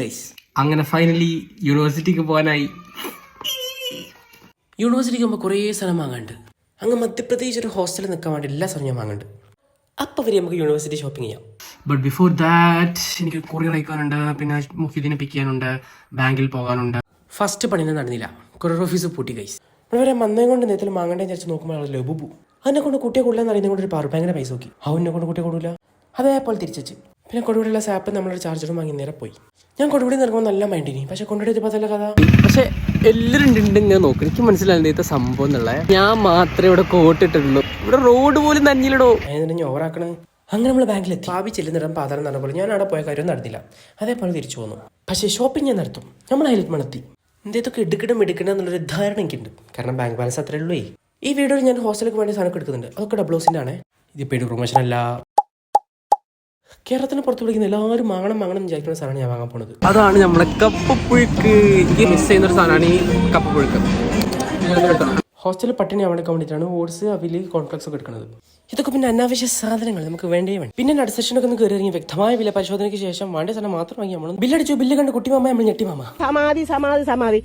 Guys അങ്ങനെ finally യൂണിവേഴ്സിറ്റിക്ക് പോകാനായി. യൂണിവേഴ്സിറ്റിക്ക് പോകുമ്പോൾ കുറേ സ്ഥലം വാങ്ങാണ്ട് അങ്ങ് മധ്യപ്രദേശ് ഒരു ഹോസ്റ്റലിൽ നിൽക്കാൻ വേണ്ടി എല്ലാ സമയം ഞാൻ വാങ്ങുന്നുണ്ട് അപ്പം വരെ നമുക്ക് യൂണിവേഴ്സിറ്റി ഷോപ്പിംഗ് ചെയ്യാം. ബട്ട് ബിഫോർ ദാറ്റ് എനിക്ക് കൊറിയർ അയക്കാനുണ്ട് പിന്നെ മുഖ്യതിനെ പിക്ക് ചെയ്യാനുണ്ട് ബാങ്കിൽ പോകാനുണ്ട്. ഫസ്റ്റ് പണിയൊന്നും നടന്നില്ല. കൊറിയർ ഓഫീസ് പൂട്ടി കൈസ് ഇവിടെ വരെ മന്ദം കൊണ്ട് നേരത്തിൽ വാങ്ങണ്ടേ വിചാരിച്ച് നോക്കുമ്പോൾ ലബുബു അതിനെ കൊണ്ട് കുട്ടിയെ കൊള്ളാന്ന് അറിയുന്ന കൊണ്ട് ഒരു പവർ ബാങ്കിനെ പൈസ നോക്കി. അവനെ കൊണ്ട് കുട്ടിയെ കൊള്ളൂല. അതേപോലെ തിരിച്ചു പിന്നെ കൊടുവിടുള്ള സാപ്പ് നമ്മളൊരു ചാർജറും വാങ്ങി നേരെ പോയി. ഞാൻ കൊടുവിടി നിൽക്കുമ്പോൾ നല്ല മൈൻഡിനി പക്ഷെ കൊണ്ടുവിടി അതല്ല കഥ. പക്ഷെ എല്ലാവരും ഉണ്ട് ഇങ്ങനെ നോക്കും. എനിക്ക് മനസ്സിലായി ഇന്നത്തെ സംഭവം എന്നുള്ളത് ഞാൻ മാത്രമേ ഇവിടെ കോട്ടിട്ടുള്ളൂ ഇവിടെ റോഡ് പോലും നഞ്ഞിലിടോ ഞാൻ ഓവറാക്കണേ അങ്ങനെ നമ്മൾ ബാങ്കിലെത്തി ഭാവി ചെല്ലുന്നിടം പാതരം നടന്ന പോലെ ഞാൻ അവിടെ പോയ കാര്യം നടന്നില്ല. അതേപോലെ തിരിച്ചു പോന്നു പക്ഷേ ഷോപ്പിംഗ് ഞാൻ നടത്തും. നമ്മൾ ഹൈലൈറ്റ് മണത്തി. എന്തേതൊക്കെ എടുക്കണം എടുക്കണം എന്നുള്ളൊരു ധാരണ എനിക്കുണ്ട്. കാരണം ബാങ്ക് ബാലൻസ് അത്രേ ഉള്ളൂ. ഈ വീഡിയോയിൽ ഞാൻ ഹോസ്റ്റലിലേക്ക് വേണ്ടി സാധനം എടുക്കുന്നുണ്ട്. അതൊക്കെ ഡബിൾ ഹൗസിന്റെ ആണ്. ഇത് പെയ്ഡ് പ്രൊമോഷൻ അല്ല. കേരളത്തിന് പുറത്ത് വിളിക്കുന്ന എല്ലാവരും വാങ്ങണം വാങ്ങണം വിചാരിക്കുന്ന സാധനമാണ് ഞാൻ വാങ്ങാൻ പോണത്. അതാണ് നമ്മളെ കപ്പപ്പുഴുക്ക് എനിക്ക് മിസ് ചെയ്യുന്ന ഒരു സാധനമാണ് ഈ കപ്പപ്പുഴുക്ക് ഹോസ്റ്റലിൽ പട്ടിണി അവിടെ വേണ്ടിയിട്ടാണ് ഓട്സ് അവിൽ കോൺഫ്ലക്സ് ഒക്കെ എടുക്കുന്നത്. ഇതൊക്കെ പിന്നെ അനാവശ്യ സാധനങ്ങൾ നമുക്ക് വേണ്ടേ വേണം പിന്നെ അടുത്ത സെഷനൊക്കെ ഒന്ന് കയറി ഇറങ്ങി വ്യക്തമായ വില പരിശോധനയ്ക്ക് ശേഷം വേണ്ട സാധനം മാത്രം വാങ്ങി നമ്മൾ ബില്ലടിച്ചു ബില്ല് കണ്ട് കുട്ടി മാമ നമ്മൾ ഞെട്ടിമാമ സമാധി സമാധി സമാധി.